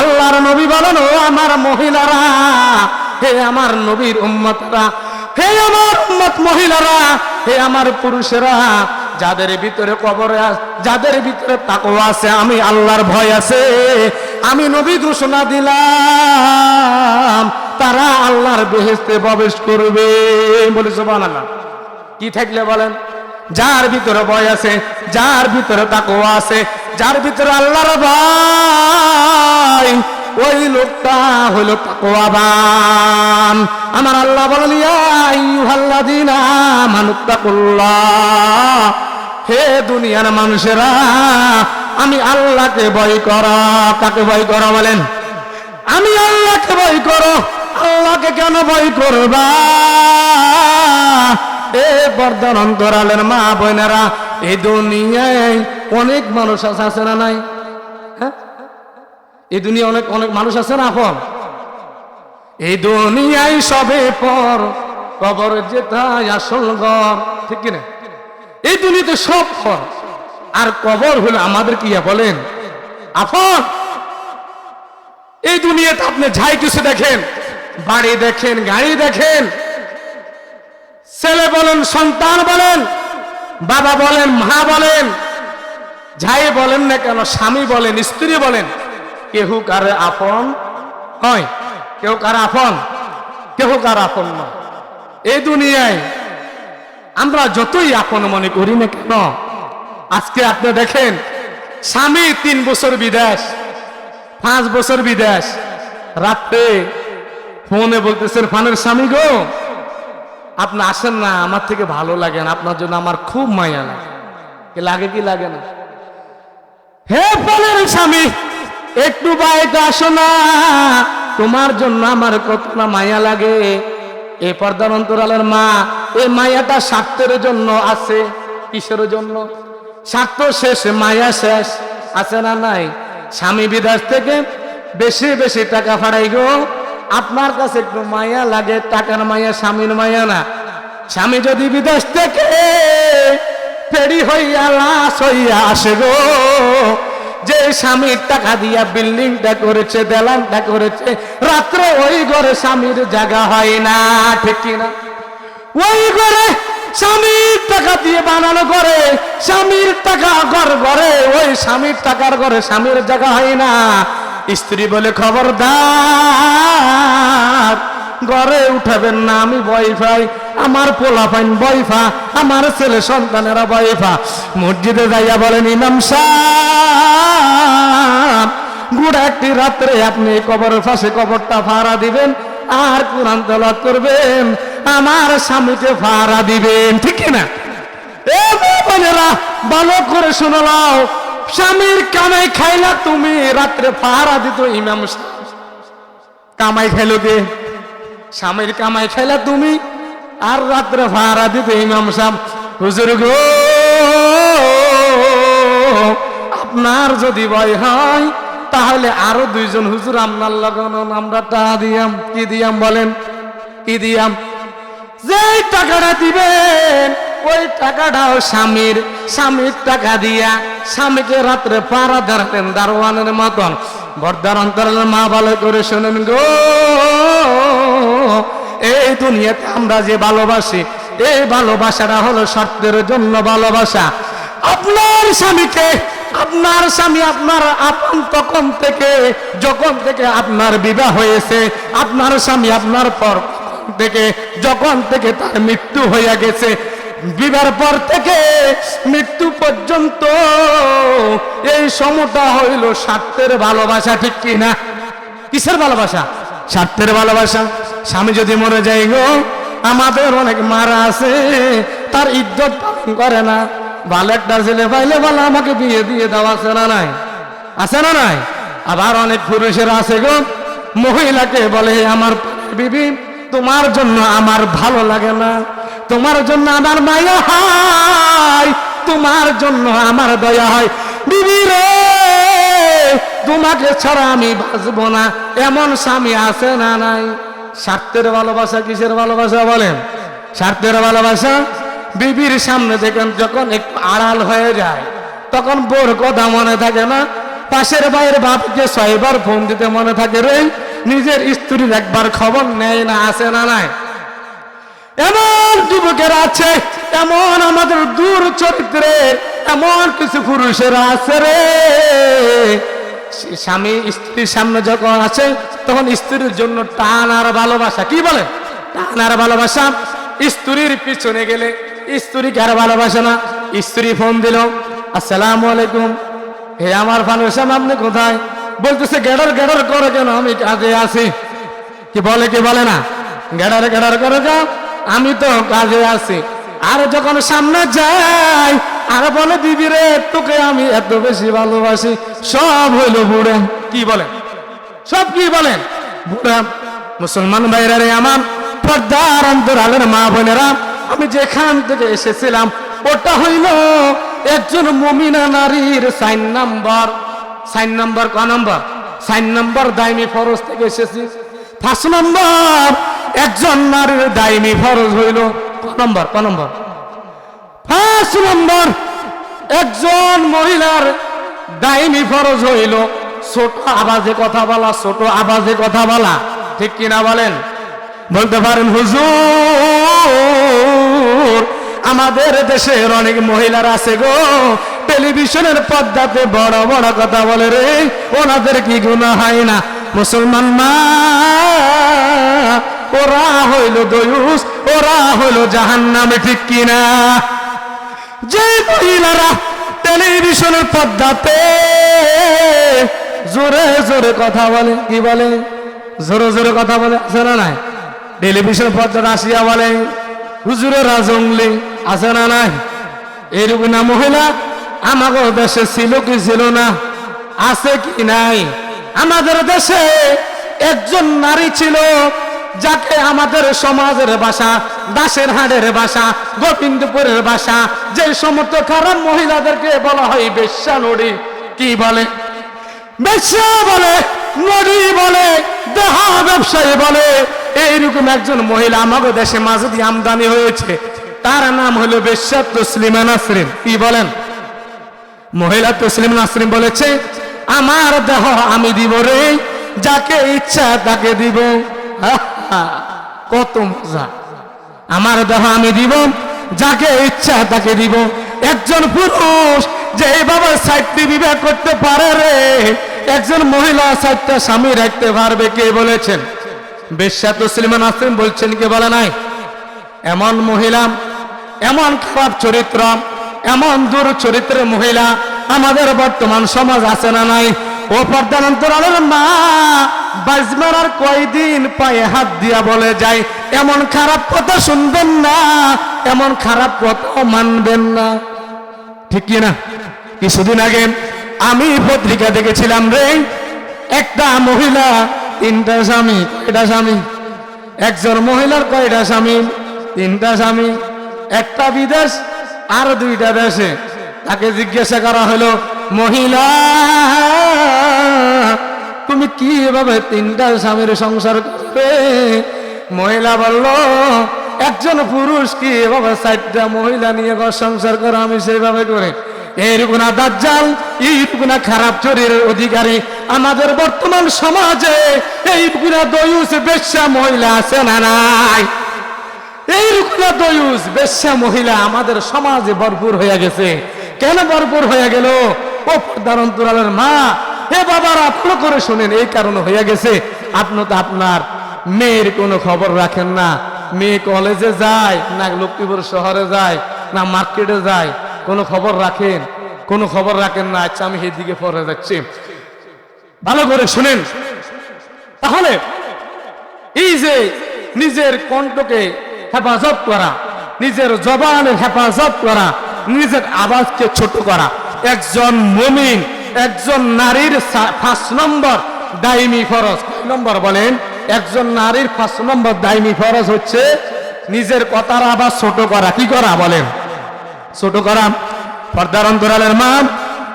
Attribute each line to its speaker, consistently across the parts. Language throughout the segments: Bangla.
Speaker 1: আল্লাহর নবী বলেন, ও আমার মহিলারা, হে আমার নবীর উম্মতরা, হে আমার উম্মত মহিলারা, হে আমার পুরুষেরা, যাদের ভিতরে কবরে যাদের ভিতরে তাকওয়া আছে, আমি আল্লাহর ভয় আছে। আমি নবী ঘোষণা দিলাম, তারা আল্লাহর বেহেশতে প্রবেশ করবে। বলে, সুবহানাল্লাহ। কি থাকলে বলেন? যার ভিতরে ভয় আছে, যার ভিতরে তাকওয়া আছে, যার ভিতরে আল্লাহর ভয়, ওই লোকটা হলো তাকওয়াবান। আমার আল্লাহ বলেন হে দুনিয়ার মানুষেরা, আমি আল্লাহকে ভয় করা। কাকে ভয় করা বলেন? আমি আল্লাহকে ভয় করো। আল্লাহকে কেন ভয় করবা? এ বর্ধন অন্তরালের মা বোনেরা, এই দুনিয়ায় অনেক মানুষ আছে না নাই? হ্যাঁ? এই দুনিয়া অনেক অনেক মানুষ আছে না, আপন? এই দুনিয়ায় সবে পর কবর যেতাই আসল ঘর, ঠিক কিনা? এই দুনিয়াতে সব পর আর কবর হলো আমাদের কি বলেন? আপন? এই দুনিয়াতে আপনি যাই কিছু দেখেন, বাড়ি দেখেন, গাড়ি দেখেন ছেলে বলেন, সন্তান বলেন, বাবা বলেন, মা বলেন, যাই বলেন না কেন, স্বামী বলেন, স্ত্রী বলেন, কেহু কার আপন হয় কেউ কার আপন কেউ কার আপন নয়। এই দুনিয়ায় আমরা যতই আপন মনে করি না কেন, আজকে আপনি দেখেন, স্বামী তিন বছর বিদেশ, পাঁচ বছর বিদেশ, রাত্রে ফোনে বলতেছেন, ফানের স্বামী গো আপনি আসেন না, আমার থেকে ভালো লাগে না, আপনার জন্য আমার খুব মায়া লাগে। কি লাগে কি লাগে না? হে ফোনের স্বামী, একটু বাইরে আসো না, তোমার জন্য আমার কত না মায়া লাগে। এ পর্দার অন্তরালের মা, এ মায়াটা স্বার্থের জন্য আছে, কিসের জন্য? স্বার্থ শেষ, মায়া শেষ, আছে না নাই? স্বামী বিদেশ থেকে বেশি বেশি টাকা ফাড়াই গো। আপনার কাছে একটু মায়া লাগে, টাকার মায়া, স্বামীর মায়া না। স্বামী যদি বিদেশ থেকে ফেরি হইয়া লাশ হইয়া আসে গো, যে স্বামীর টাকা দিয়া বিল্ডিংটা করেছে, দেলানটা করেছে, রাত্রে ওই ঘরে স্বামীর জায়গা হয় না, ঠিক কিনা ওই ঘরে স্বামীর টাকা দিয়ে বানানো করে স্বামীর টাকা ঘর ঘরে, ওই স্বামীর টাকার ঘরে স্বামীর জায়গা হয় না। স্ত্রী বলে খবরদার, ঘরে উঠাবেন না আমি বয়ফাই আমার পোলা ফাইন বয়ফা আমার ছেলে সন্তানেরা বয়ফা মসজিদে যাইয়া বলেন, ইমাম সাহ গুড়া একটি রাত্রে আপনি কবরের পাশে কবরটা ফাড়া দিবেন, আর কোরআন তেলাওয়াত করবেন, আমার স্বামীকে ফাড়া দিবেন। ঠিক না এ বোনেরা, ভালো করে শুনে নাও স্বামীর কামাই খাইলা তুমি রাত্রে ফাড়া দিত ইমাম কামাই খাইলো কে? স্বামীর কামাই খাইলা তুমি আর রাত্রে ফাড়া দিত ইমাম সাহেব। হুজুর গো, আপনার যদি ভয় হয়, তাহলে আরও দুইজন হুজুর আপনার লাগানো আমরা টাকা দিয়াম, কি দিয়াম বলেন? কি দিয়াম? যেই টাকাটা দিবেন ওই টাকাটাও স্বামীর স্বামীর টাকা দিয়া স্বামীকে রাত্রে পাড়া ধরাতেন দারোয়ানের মতন। বর্দার অন্তরালের মা ভালো করে শোনেন গো, এই দুনিয়াতে আমরা যে ভালোবাসি, এই ভালোবাসাটা হলো স্বার্থের জন্য ভালোবাসা। আপনার স্বামীকে, আপনার স্বামী আপনার আপন তখন থেকে, যখন থেকে আপনার বিবাহ হয়েছে, আপনার স্বামী আপনার পর থেকে, যখন থেকে তার মৃত্যু হয়ে গেছে বিবাহ পর থেকে মৃত্যু পর্যন্ত এই সময়টা হইল স্বার্থের ভালোবাসা, ঠিক কি না? কিসের ভালোবাসা? স্বার্থের ভালোবাসা। স্বামী যদি মরে যায় গো, আমাদের অনেক মারা আছে, তার ইজ্জত করে না। ভালো একটা ছেলে পাইলে বলে আমাকে বিয়ে দিয়ে দেওয়া আছে না নাই? আছে না নাই? আবার অনেক পুরুষের আছে গো, মহিলাকে বলে, আমার বিবি, তোমার জন্য আমার ভালো লাগে না। তোমার জন্য আমার মায়া হয়, তোমার জন্য আমার দয়া হয়। বিবি রে, তোমাকে ছাড়া আমি বাঁচবো না, এমন স্বামী আছে না নাই। স্বার্থের ভালোবাসা কিসের ভালোবাসা বলেন? স্বার্থের ভালোবাসা? বিবির সামনে দেখেন যখন একটু আড়াল হয়ে যায়, তখন বোর কথা মনে থাকে না। পাশের বাইরের বাপকে ছয়বার ফোন দিতে মনে থাকে রে, নিজের স্ত্রীর একবার খবর নেয় না, আসে না নাই। এমন যুবকেরা আছে, এমন আমাদের দূর চরিত্রে, এমন কিছু পুরুষেরা আছে রে। স্বামী, স্ত্রীর সামনে যখন আছে তখন স্ত্রীর জন্য টান আর ভালোবাসা, কি বলে? টান আর ভালোবাসা। স্ত্রীর পিছনে গেলে স্ত্রীকে আর ভালোবাসে না। স্ত্রী ফোন দিল, আসসালামু আলাইকুম। হে আমার ফানুসাম আপনি কোথায়? বলতেছে, গেডর গেডর করে কেন? আমি কাজে আছি। কি বলে কি বলে না? গেডার গেডার করে যাও আমি তো কাজে আছি। আর যখন সামনে যাই, আর বলে দিবি রে, তোকে আমি এত বেশি ভালোবাসি। সব হইল বুড়ে। কি বলে সব কি বলেন? বুড়া, মুসলমান ভাইরা রে আমার, পর্দার অন্তরালের মা বোনেরা, আমি যেখান থেকে এসেছিলাম, ওটা হইল একজন মমিনা নারীর সাইন নাম্বার। সাইন নাম্বার ক নম্বর? সাইন নাম্বার দাইমি ফরজ থেকে এসেছি। ফার্স্ট নম্বর একজন নারীর দাইমি ফরজ হইল। নম্বর, ক নম্বর? পাঁচ নম্বর, একজন মহিলার দাইমি ফরজ হইল। ছোট আওয়াজে কথা বলা, ছোট আওয়াজে কথা বলা। ঠিক কিনা বলেন? বলতে পারেন, হুজুর, আমাদের দেশের অনেক মহিলার আছে গো। টেলিভিশনের পর্দাতে বড় বড় কথা বলে রে, ওনাদের কি গুণা হয় না? মুসলমান মা ওরা হইল দয়ুস, ওরা হইল জাহান নামে ঠিক কিনা? যে মহিলারা টেলিভিশনের পর্দাতে জোরে জোরে কথা বলে, কি বলে? জোরে জোরে কথা বলে, আছে না নাই? টেলিভিশন পর্দাতে আসিয়া বলে, হুজুরের রাজংলি আছে না নাই? এরকম না, মহিলা আমাদের দেশে ছিল কি ছিল না? আছে কি নাই? আমাদের দেশে একজন নারী ছিল যাকে আমাদের সমাজের বাসা দাসের হাড়ের বাসা গোবিন্দপুরের বাসা যে সমস্ত খারাপ মহিলাদেরকে বলা হয় বেশ্যা নড়ি। কি বলে? বেশ্যা বলে, নড়ি বলে, দেহা ব্যবসায়ী বলে। এইরকম একজন মহিলা আমাদের দেশে মাঝে দিয়ে আমদানি হয়েছে। তার নাম হলো বেশ্যা তসলিমা নাসরিন। কি বলেন? মহিলা তসলিম নাসরিন বলেছে, আমার দেহ আমি দিব রে, যাকে ইচ্ছা তাকে দিব। কত মজা। আমার দেহ আমি দিব, যাকে ইচ্ছা তাকে দিব। একজন পুরুষ যে বাবা সাহিত্যে বিবাহ করতে পারে রে, একজন মহিলা সাহিত্য স্বামী রাখতে পারবে কে বলেছেন? বেশ্যা তসলিমান আসিম বলছেন কে বলে নাই? এমন মহিলা, এমন খারাপ চরিত্র, এমন দূর চরিত্রের মহিলা আমাদের বর্তমান সমাজ আছে না নাই? ও পর্দানন্তরালের মা বাজমারার কয়দিন পায়ে হাত দিয়া বলে যায় এমন খারাপ কথা শুনবেন না, এমন খারাপ কথা মানবেন না। ঠিক কি না? কিছুদিন আগে আমি পত্রিকা দেখেছিলাম রে, একটা মহিলা, তিনটা স্বামী, কয়টা স্বামী? একজন মহিলার কয়টা স্বামী? তিনটা স্বামী। একটা বিদেশ আর দুইটা দেশে। তাকে জিজ্ঞাসা করা হলো, মহিলা তুমি কি এভাবে তিনটা স্বামীর সংসার করবে? মহিলা বলল, একজন পুরুষ কি এভাবে চারটা মহিলা নিয়ে ঘর সংসার করে? আমি সেইভাবে করে। এইরকম দাজ্জাল, এইরকম খারাপ অধিকারী। আমাদের বর্তমান সমাজে এইরকম বেশ্যা মহিলা আছে না নাই? এই রুকুনা দয়ুস বেশ্যা মহিলা আমাদের সমাজে ভরপুর হয়ে গেছে। কেন ভরপুর হয়ে গেল? ও পর্দার মা হে বাবারা ভালো করে শোনেন, এই কারণে হয়ে গেছে। আপনি তো আপনার মেয়ের কোনো খবর রাখেন না। মেয়ে কলেজে যায়, না লক্ষ্মীপুর শহরে যায়, না মার্কেটে যায়, কোনো খবর রাখেন? কোনো খবর রাখেন না আচ্ছা আমি সেদিকে পরে যাচ্ছি। ভালো করে শুনেন। তাহলে, এই যে নিজের কণ্ঠকে হেফাজত করা, নিজের জবানের হেফাজত করা, নিজের আওয়াজকে ছোট করা, একজন মুমিন একজন নারীর পাঁচ নম্বর দাইমি ফরজ। নম্বর বলেন? একজন নারীর পাঁচ নম্বর দাইমি ফরজ হচ্ছে নিজের কথার আবার ছোট করা। কি করা বলেন? ছোট করা। পর্দার অন্তরালের মা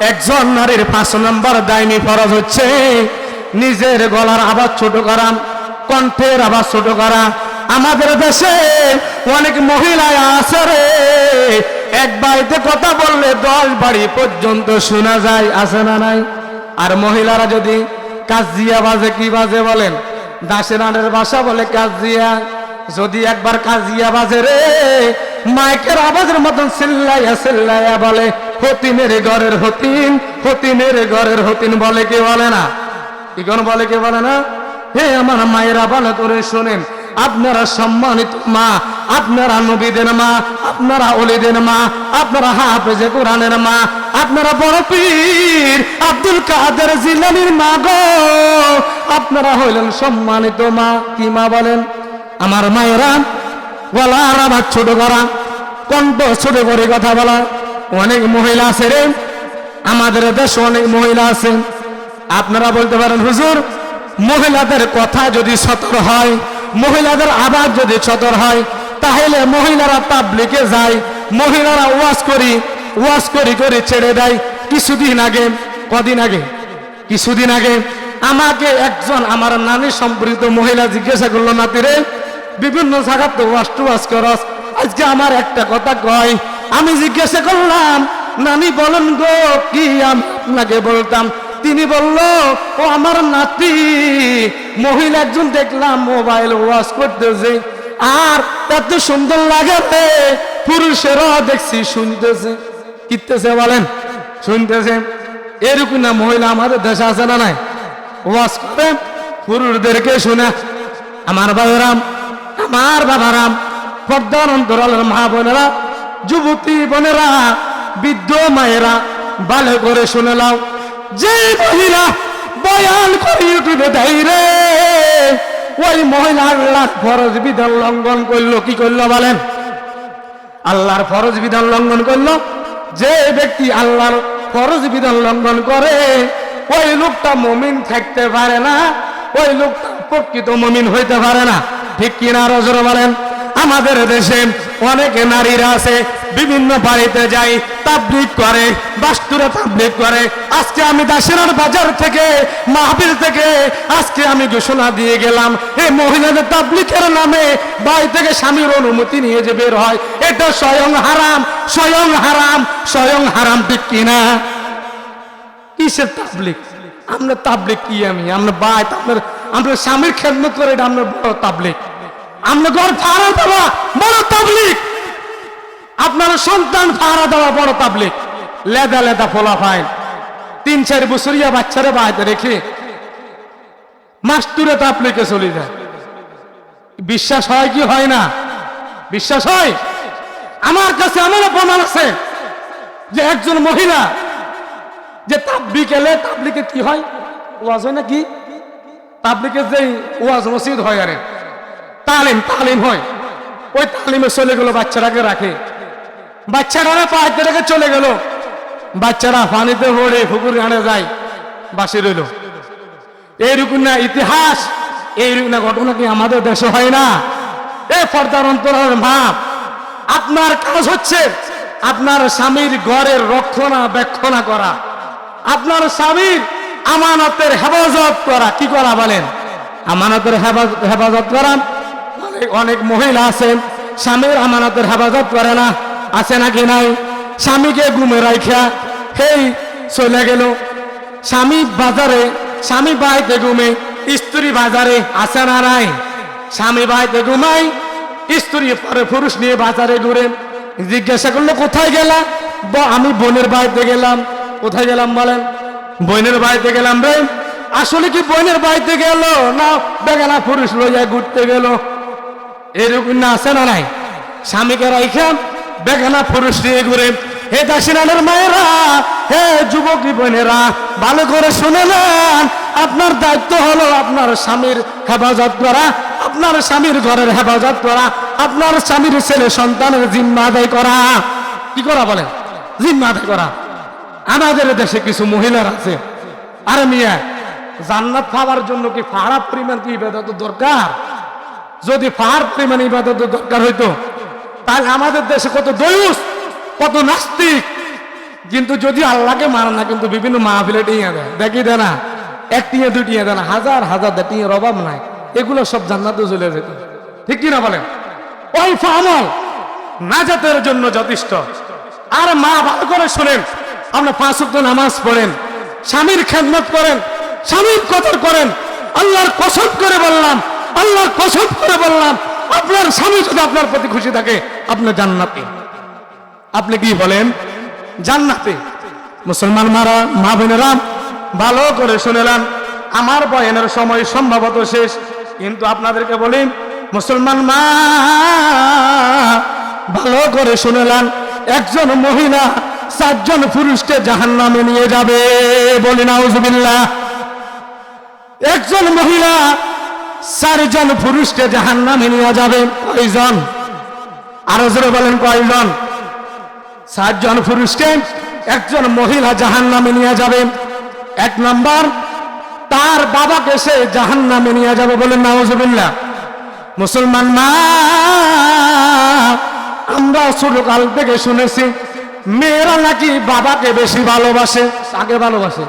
Speaker 1: একজন নারীর পাঁচ নম্বর দায়নি ফরজ হচ্ছে নিজের গলার আবার ছোট করা, কণ্ঠের আবার ছোট করা। আমাদের দেশে অনেক মহিলা আছে রে এক বাড়িতে কথা বললে দশ বাড়ি পর্যন্ত শোনা যায় আছে না নাই? আর মহিলারা যদি কাজিয়া বাজে, কি বাজে বলেন? দাসেরানের বাসা বলে কাজিয়া। যদি একবার কাজিয়া বাজে রে, মাইকের আওয়াজের মতন চিল্লাইয়া চিল্লাইয়া বলে, হতিনের ঘরের হতিন, হতিনের ঘরের হতিন বলে কে বলে না? কি কোন বলে কে বলে না? হে আমার মায়েরা ভালো করে শোনেন আপনারা সম্মানিত মা, আপনারা নবীদের মা, আপনারা অলিদের মা, আপনারা হাফেজে কোরআনের মা, আপনারা বড় পীর আব্দুল কাদের জিলানির মা গো। আপনারা হইলেন সম্মানিত মা, কি মা বলেন? আমার মায়েরা গলার আমার ছোট করা কণ্ঠ ছোট করে কথা বলা। অনেক মহিলা আছে রে, আমাদের দেশে অনেক মহিলা আছে। আপনারা বলতে পারেন, হুজুর, মহিলাদের কথা যদি সতর হয় মহিলাদের আবার যদি সতর হয়, তাহলে মহিলারা পাবলিকে যায়, মহিলারা ওয়াজ করি ওয়াজ করি করে ছেড়ে দেয়। কিছুদিন আগে, কদিন আগে? কিছুদিন আগে আমাকে একজন আমার নানি সম্পর্কিত মহিলা জিজ্ঞাসা করল নাতিরে বিভিন্ন জায়গাতে ওয়াজ টু ওয়াজ করস, আজকে আমার একটা কথা কয়। আমি জিজ্ঞাসা করলাম, নানি বলেন গো, কি আমি আপনাকে বলতাম? তিনি বলল, ও আমার নাতি। মহিলা একজন দেখলাম মোবাইল ওয়াশ করতেছে। আর এত সুন্দর লাগে রে, পুরুষেরাও দেখছি শুনতেছে। কিনতেছে বলেন? শুনতেছে। এরকম না মহিলা আমাদের দেশে আছে না নাই? ওয়াশ করে, পুরুষদেরকে শুনে, আমার বাবারাম আমার বাবারাম পর্দার অন্তরালের মা বোনেরা, যুবতী বোনেরা, বৃদ্ধ মায়েরা, ভালো করে শুনে লাও যে মহিলা বয়ান করে ইউটিউবে দেয় রে। ওই মহিলা আল্লাহ ফরজ বিধান লঙ্ঘন করল, কি করল বলেন? আল্লাহর ফরজ বিধান লঙ্ঘন করল। যে ব্যক্তি আল্লাহর ফরজ বিধান লঙ্ঘন করে, ওই লোকটা মমিন থাকতে পারে না, ওই লোকটা প্রকৃত মমিন হইতে পারে না। ঠিক কিনা রজর বলেন? আমাদের দেশে অনেক নারীরা আছে, বিভিন্ন বাড়িতে যাই তাবলিক করে, বাস্তুরে তাবলিক করে। আজকে আমি দাসেরার বাজার থেকে মাহবিল থেকে, আজকে আমি ঘোষণা দিয়ে গেলাম এই মহিলাদের তাবলিকের নামে বাড়ি থেকে স্বামীর অনুমতি নিয়ে যে বের হয়, এটা স্বয়ং হারাম স্বয়ং হারাম স্বয়ং হারাম, ঠিক কিনা? কিসের তাবলিক আমরা তাবলিক কি আমি? আমরা বাই আপনার আমরা স্বামীর খেদমত করে এটা আমরা বড় তাবলিক আমরা বড় আপনার সন্তান ভাড়া দেওয়া বড় তাবলিক লেদা লেদা ফোলা ফাইন তিন চার বছরিয়া বাচ্চারে বাড়িতে রেখে মাস্তুরে তাবলিকে চলে যায়। বিশ্বাস হয় কি হয় না? বিশ্বাস হয়? আমার কাছে আমারও প্রমাণ আছে যে একজন মহিলা, যে তাবলিক এলে তাবলিকে কি হয়? ওয়াজ হয় না কি তাবলিকে যে ওয়াজ মসজিদ হয় আরে। তালিম তালিম হয়। ওই তালিমে চলে গেল বাচ্চারাকে রাখে। বাচ্চারা পাহাড়তে রেখে চলে গেল। বাচ্চারা পানিতে ভরে পুকুর গানে যায়, বাসি রইল। এইরকম না, ইতিহাস, এইরকম না ঘটনা কি আমাদের দেশে হয় না? এ পর্দার অন্তরের ভাব। আপনার কাজ হচ্ছে আপনার স্বামীর ঘরের রক্ষণাবেক্ষণা করা। আপনার স্বামীর আমানতের হেফাজত করা। কি করা বলেন? আমানতের হেফাজত করা অনেক মহিলা আছেন স্বামীর আমানতের হেফাজত করে না, আছে নাকি নাই? স্বামীকে ঘুমে রাখা হেই চলে গেল। স্বামী বাজারে, স্বামী বাড়িতে ঘুমে, স্ত্রী বাজারে আছে না নাই? স্বামী বাড়িতে ঘুমাই স্ত্রী পরে পুরুষ নিয়ে বাজারে ঘুরে। জিজ্ঞাসা করল, কোথায় গেলা? আমি বোনের বাড়িতে গেলাম। কোথায় গেলাম বলেন? বোনের বাড়িতে গেলাম রে। আসলে কি বোনের বাড়িতে গেল? না, বেগানা পুরুষ লইয়া ঘুরতে গেল। এরকম না আছে না নাই? স্বামীকে রাইখা বেগানা পুরুষ নিয়ে ঘুরে, হে দাসিনানের মায়েরা, হে যুবকী বোনেরা, ভালো করে শুনে নেন, আপনার দায়িত্ব হলো আপনার স্বামীর হেফাজত করা, আপনার স্বামীর ঘরের হেফাজত করা, আপনার স্বামীর ছেলে সন্তানের জিম্মা আদায় করা। কি করা বলেন? জিম্মা আদায় করা। আমাদের দেশে কিছু মহিলার আছে। আরে মিয়া, জান্নাত পাওয়ার জন্য কি ফাড়া পরিমাণ কি দরকার? যদি ফার পরিমাণ ইবাদত দরকার হইতো, তাহলে আমাদের দেশে কত দয়ুস, কত নাস্তিক। কিন্তু যদি আল্লাহকে মারে না, কিন্তু বিভিন্ন মাহফিলে টিয়ে দেয়, দেখি দেয় না। এক টিয়ে দুই দেয় না। হাজার হাজার টিয়ের অভাব নাই। এগুলো সব জান্নাতে চলে যেত। ঠিক কিনা বলেন? অল্প আমল নাজাতের জন্য যথেষ্ট। আর মা ভালো করে শুনেন। আপনার পাঁচ ওয়াক্ত নামাজ পড়েন, স্বামীর খেদমত করেন, স্বামীর কদর করেন, আল্লাহর কসম করে বললাম আল্লাহর কসম করে বললাম, আপনার স্বামী যদি আপনার প্রতি খুশি থাকে আপনার জান্নাতে। আপনি কি বলেন? জান্নাতে। মুসলমান মারা, মা বোনেরা, ভালো করে শুনেলাম আমার বয়নের সময় সম্ভবত শেষ। কিন্তু আপনাদেরকে বলি, মুসলমান মা, ভালো করে শুনেলাম একজন মহিলা চারজন পুরুষকে জাহান নামে নিয়ে যাবে বলি নাউজুবিল্লাহ। একজন মহিলা চারজন পুরুষকে জাহান নামে নিয়ে যাবে। কয়জন? আরও জোরে বলেন, কয়জন? সাতজন পুরুষকে একজন মহিলা জাহান নামে নিয়ে যাবে। এক নম্বর, তার বাবাকে সে জাহান নামে নিয়ে যাবে বলে নাওজবিল্লা মুসলমান মা, আমরা ছোটকাল থেকে শুনেছি, মেয়েরা নাকি বাবাকে বেশি ভালোবাসে। আগে ভালোবাসে?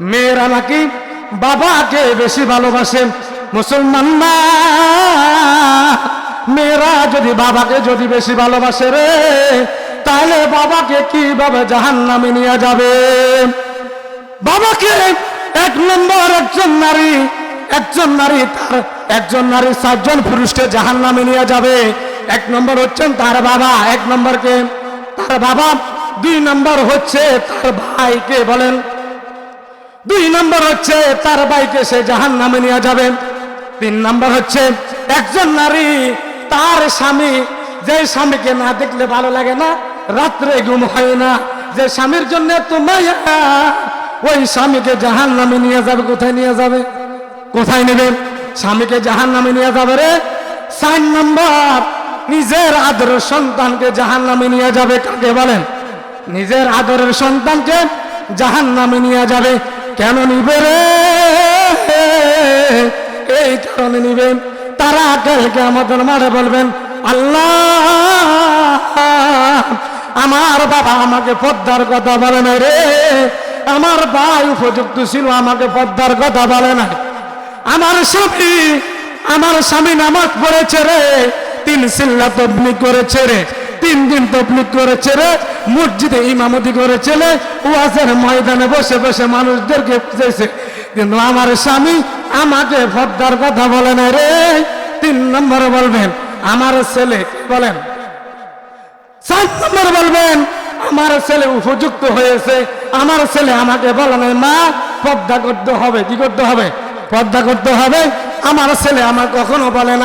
Speaker 1: মেয়েরা নাকি বাবাকে বেশি ভালোবাসে। মুসলমান মা মেয়েরা যদি বাবাকে যদি বেশি ভালোবাসে রে, তাহলে বাবাকে কীভাবে জাহান নামে নিয়ে যাবে? বাবাকে এক নম্বর একজন নারী একজন নারী তার, একজন নারী সাতজন পুরুষকে জাহান নামে নিয়ে যাবে। এক নম্বর হচ্ছেন তার বাবা, এক নম্বরকে তার বাবা। দুই নম্বর হচ্ছে তার ভাইকে বলেন? দুই নম্বর হচ্ছে তার ভাইকে সে জাহান নামে নিয়ে যাবে। তিন নম্বর হচ্ছে, একজন নারী তার স্বামী, যে স্বামীকে না দেখলে ভালো লাগে না, রাত্রে ঘুম হয় না। যে স্বামীর জন্য তোমায় ওই স্বামীকে জাহান নামে নিয়ে যাবে, কোথায় নিয়ে যাবে? কোথায় নেবে? স্বামীকে জাহান নামে নিয়ে যাবে রে। সাইন নাম্বার, নিজের আদরের সন্তানকে জাহান নামে নিয়ে যাবে, কাকে বলেন? নিজের আদরের সন্তানকে জাহান নামে নিয়ে যাবে। কেন নিবে রে? এই কারণে নিবেন। তারা কালকে আমাদের মারে বলবেন, আল্লাহ, আমার বাবা আমাকে পদ্মার কথা বলে না রে। আমার ভাই উপযুক্ত ছিল, আমাকে পদ্মার কথা বলে না আমার স্বামী আমার স্বামী নামাজ পড়েছে রে। তিন সিল্লা তবলিক করেছে রে। তিন দিন তবলিক করেছে রে। মসজিদে ইমামতি করেছে রে। ওয়াজের ময়দানে বসে বসে মানুষদেরকে কিন্তু আমার স্বামী আমাকে পদ্মার কথা বলে না রে। তিন নম্বরে বলবেন, আমার ছেলে বলেন সাত নম্বর বলবেন, আমার ছেলে উপযুক্ত হয়েছে, আমার ছেলে আমাকে বলে নাই, মা, পদ্মা করতে হবে। কি করতে হবে? পদ্মা করতে হবে। আমার ছেলে আমার কখনো বলে না